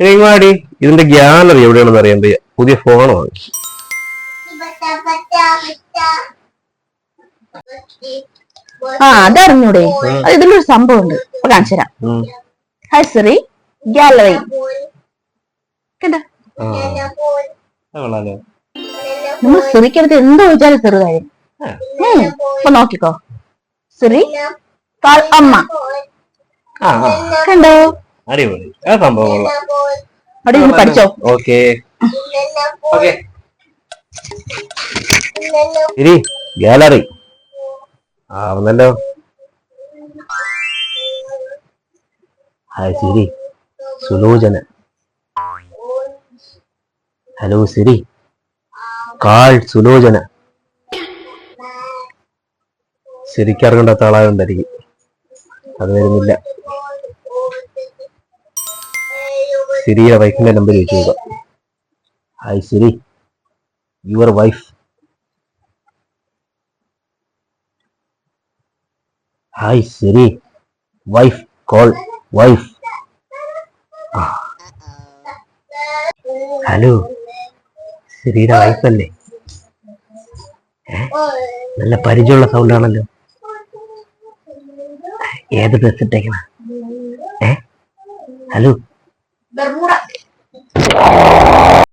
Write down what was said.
എങ്ങാടി ഇതിന്റെ ഗ്യാലറി എവിടെയാണെന്ന് അറിയാൻ വയ്യ. പുതിയ ഫോൺ വാങ്ങി ആ അതറിഞ്ഞൂടെ. അത് ഇതിലൊരു സംഭവം ഉണ്ട് കാണിച്ചു തരാം. ഹൈസറി ഗാലറി കണ്ട? നമ്മൾ സിറിക്കടുത്ത് എന്ത് ചോദിച്ചാലും സിറു കാര്യം ഇപ്പൊ നോക്കിക്കോ. സിറി കാൾ അമ്മ. കണ്ടോ? അടിപൊളി. ആ സംഭവം കൊള്ളാം അവിടെ ഇരുന്ന് പഠിച്ചോ? ഓക്കെ. ഓക്കെ. ഇരി gallery. ആവുന്നല്ലോ hi Siri. Sulochana. Hello Siri. Call Sulochana. ശരിക്കറിയണ്ടാത്ത ആളായോണ്ടായിരിക്കും അത് വരുന്നില്ല. സിരിയുടെ വൈഫിന്റെ നമ്പർ ചോദിച്ചു hi Siri your wife hi Siri wife call wife hello സിരിയുടെ wife അല്ലേ? നല്ല പരിചയമുള്ള സൗണ്ട് ആണല്ലോ. ഏത് ഡ്രസ് ഇട്ടേക്കണ? ഏ? Hello bermuda